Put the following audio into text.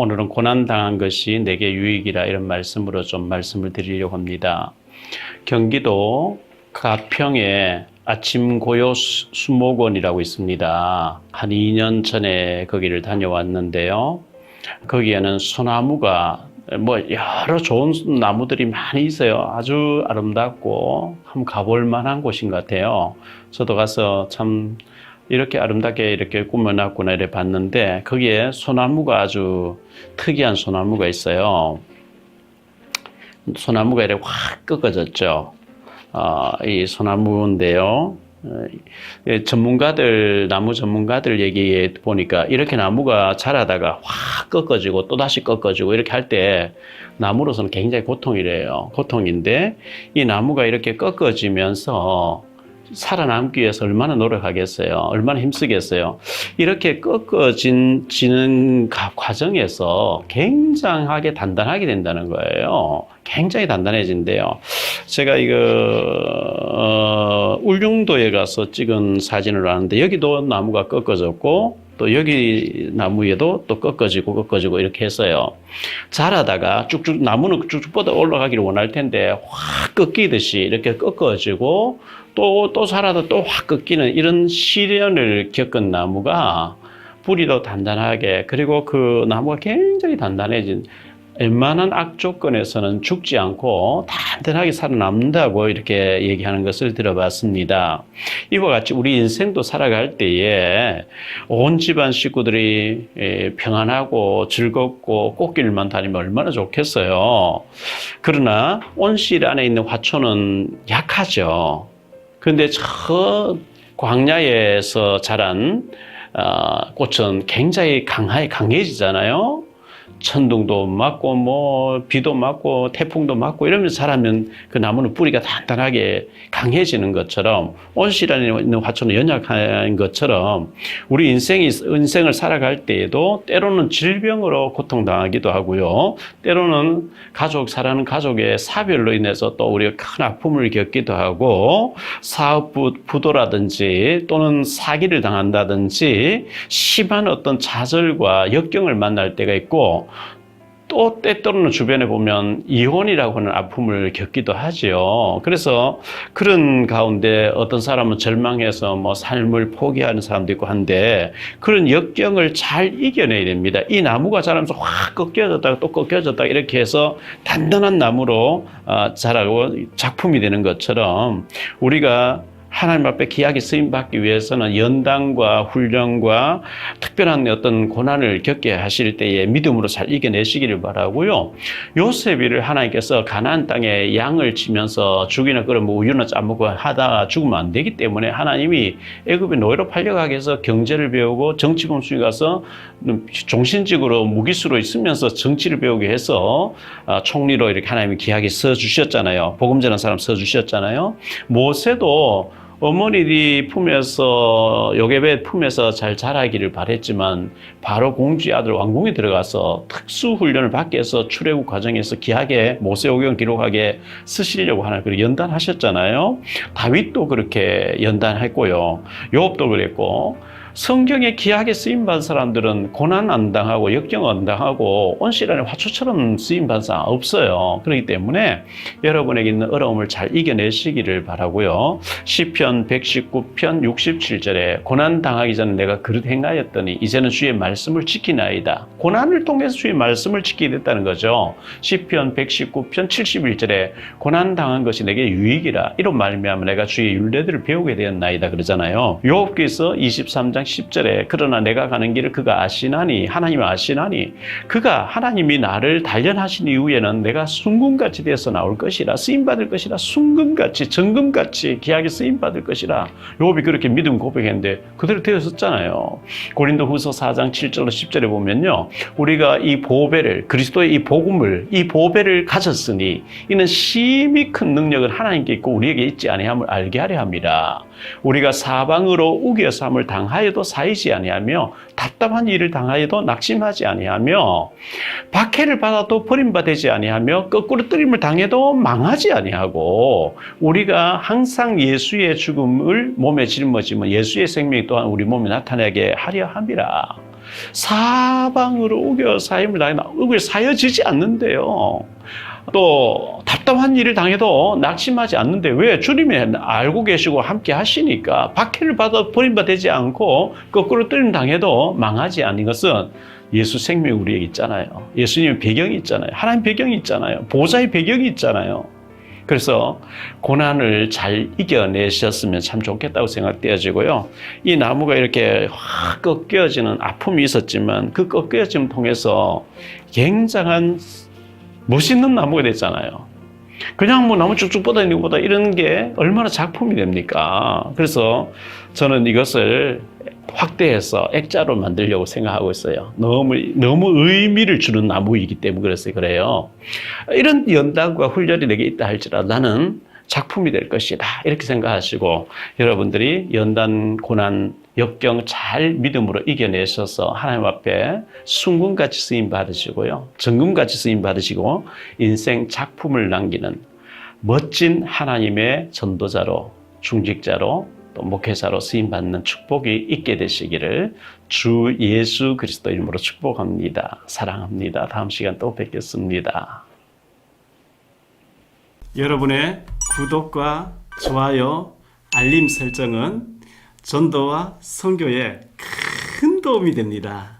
오늘은 고난 당한 것이 내게 유익이라 이런 말씀으로 좀 말씀을 드리려고 합니다. 경기도 가평에 아침 고요 수- 수목원이라고 있습니다. 한 2년 전에 거기를 다녀왔는데요. 거기에는 소나무가 뭐 여러 좋은 나무들이 많이 있어요. 아주 아름답고 한번 가볼 만한 곳인 것 같아요. 저도 가서 참 이렇게 아름답게 이렇게 꾸며놨구나 이래 봤는데 거기에 소나무가 아주 특이한 소나무가 있어요. 소나무가 이렇게 확 꺾어졌죠. 어, 이 소나무인데요. 전문가들 나무 전문가들 얘기에 보니까 이렇게 나무가 자라다가 확 꺾어지고 또 다시 꺾어지고 이렇게 할 때 나무로서는 굉장히 고통이래요. 고통인데 이 나무가 이렇게 꺾어지면서 살아남기 위해서 얼마나 노력하겠어요. 얼마나 힘쓰겠어요. 이렇게 꺾어진 지는 가- 과정에서 굉장하게 단단하게 된다는 거예요. 굉장히 단단해진대요. 제가 이거 어, 울릉도에 가서 찍은 사진을 하는데 여기도 나무가 꺾어졌고 또 여기 나무에도 또 꺾어지고 꺾어지고 이렇게 했어요. 자라다가 쭉쭉 나무는 쭉쭉 뻗어 올라가기를 원할 텐데 확 꺾이듯이 이렇게 꺾어지고 또또 자라다 또 확 꺾이는 이런 시련을 겪은 나무가 뿌리도 단단하게 그리고 그 나무가 굉장히 단단해진 웬만한 악조건에서는 죽지 않고 단단하게 살아남는다고 이렇게 얘기하는 것을 들어봤습니다. 이와 같이 우리 인생도 살아갈 때에 온 집안 식구들이 예, 평안하고 즐겁고 꽃길만 다니면 얼마나 좋겠어요. 그러나 온실 안에 있는 화초는 약하죠. 그런데 저 광야에서 자란 어, 꽃은 굉장히 강하게 강해지잖아요. 천둥도 맞고 뭐 비도 맞고 태풍도 맞고 이러면서 자라면 그 나무는 뿌리가 단단하게 강해지는 것처럼 온실 안에 있는 화초는 연약한 것처럼 우리 인생이 인생을 살아갈 때에도 때로는 질병으로 고통당하기도 하고요. 때로는 가족 사랑하는 가족의 사별로 인해서 또 우리가 큰 아픔을 겪기도 하고 사업 부- 부도라든지 또는 사기를 당한다든지 심한 어떤 좌절과 역경을 만날 때가 있고 또 때때로는 주변에 보면 이혼이라고 하는 아픔을 겪기도 하지요. 그래서 그런 가운데 어떤 사람은 절망해서 뭐 삶을 포기하는 사람도 있고 한데 그런 역경을 잘 이겨내야 됩니다. 이 나무가 자라면서 확 꺾여졌다가 또 꺾여졌다가 이렇게 해서 단단한 나무로 어, 자라고 작품이 되는 것처럼 우리가 하나님 앞에 귀하게 쓰임 받기 위해서는 연단과 훈련과 특별한 어떤 고난을 겪게 하실 때에 믿음으로 잘 이겨내시기를 바라고요. 요셉이를 하나님께서 가나안 땅에 양을 치면서 죽이나 그런 뭐 우유나 짜먹고 하다가 죽으면 안 되기 때문에 하나님이 애굽에 노예로 팔려가게 해서 경제를 배우고 정치 검수에 가서 종신직으로 무기수로 있으면서 정치를 배우게 해서 아, 총리로 이렇게 하나님이 귀하게 써 주셨잖아요. 복음 전한 사람 써 주셨잖아요. 모세도 어머니들이 품에서 요괴배 품에서 잘 자라기를 바랬지만 바로 공주의 아들 왕궁에 들어가서 특수 훈련을 받게 해서 출애굽 과정에서 귀하게 모세오경 기록하게 쓰시려고 하나 그 연단하셨잖아요. 다윗도 그렇게 연단했고요. 요업도 그랬고 성경에 귀하게 쓰임 받은 사람들은 고난 안 당하고 역경 안 당하고 온실 안에 화초처럼 쓰임 받은 사람 없어요. 그렇기 때문에 여러분에게 있는 어려움을 잘 이겨내시기를 바라고요. 시편 119편 67절에 고난 당하기 전에 내가 그릇 행하였더니 이제는 주의 말씀을 지키나이다. 고난을 통해서 주의 말씀을 지키게 됐다는 거죠. 시편 119편 71절에 고난 당한 것이 내게 유익이라 이런 말미암아 내가 주의 율례들을 배우게 되었나이다 그러잖아요. 요업기서 23장 10절에 그러나 내가 가는 길을 그가 아시나니 하나님 아시나니 그가 하나님이 나를 단련하신 이후에는 내가 순금같이 되어서 나올 것이라 쓰임 받을 것이라 순금같이 정금같이 귀하게 쓰임 받을 것이라 요업이 그렇게 믿음 고백했는데 그대로 되었었잖아요. 고린도후서 4장 7절로 10절에 보면요. 우리가 이 보배를 그리스도의 이 복음을 이 보배를 가졌으니 이는 심히 큰 능력을 하나님께 있고 우리에게 있지 아니함을 알게 하려 합니다. 우리가 사방으로 우겨삼을 당하여도 사이지 아니하며 답답한 일을 당하여도 낙심하지 아니하며 박해를 받아도 버림받지 아니하며 거꾸로 뜨림을 당해도 망하지 아니하고 우리가 항상 예수의 죽음을 몸에 짊어지면 예수의 생명이 또한 우리 몸에 나타나게 하려 함이라. 사방으로 우겨 사임을 당해 우겨 사여지지 않는데요. 또 답답한 일을 당해도 낙심하지 않는데 왜 주님이 알고 계시고 함께 하시니까 박해를 받아 버림받지 않고 거꾸로 뜨림 당해도 망하지 않는 것은 예수 생명 우리에게 있잖아요. 예수님의 배경이 있잖아요. 하나님 배경이 있잖아요. 보좌의 배경이 있잖아요. 그래서 고난을 잘 이겨내셨으면 참 좋겠다고 생각되어지고요. 이 나무가 이렇게 확 꺾여지는 아픔이 있었지만 그 꺾여짐을 통해서 굉장한 멋있는 나무가 됐잖아요. 그냥 뭐 나무 쭉쭉 뻗어있는 것보다 이런 게 얼마나 작품이 됩니까? 그래서 저는 이것을 확대해서 액자로 만들려고 생각하고 있어요. 너무, 너무 의미를 주는 나무이기 때문에 그래서 그래요. 이런 연단과 훈련이 내게 있다 할지라도 나는 작품이 될 것이다. 이렇게 생각하시고 여러분들이 연단, 고난, 역경 잘 믿음으로 이겨내셔서 하나님 앞에 순금같이 쓰임 받으시고요. 정금같이 쓰임 받으시고 인생 작품을 남기는 멋진 하나님의 전도자로 중직자로 또 목회자로 쓰임 받는 축복이 있게 되시기를 주 예수 그리스도 이름으로 축복합니다. 사랑합니다. 다음 시간 또 뵙겠습니다. 여러분의 구독과 좋아요, 알림 설정은 전도와 선교에 큰 도움이 됩니다.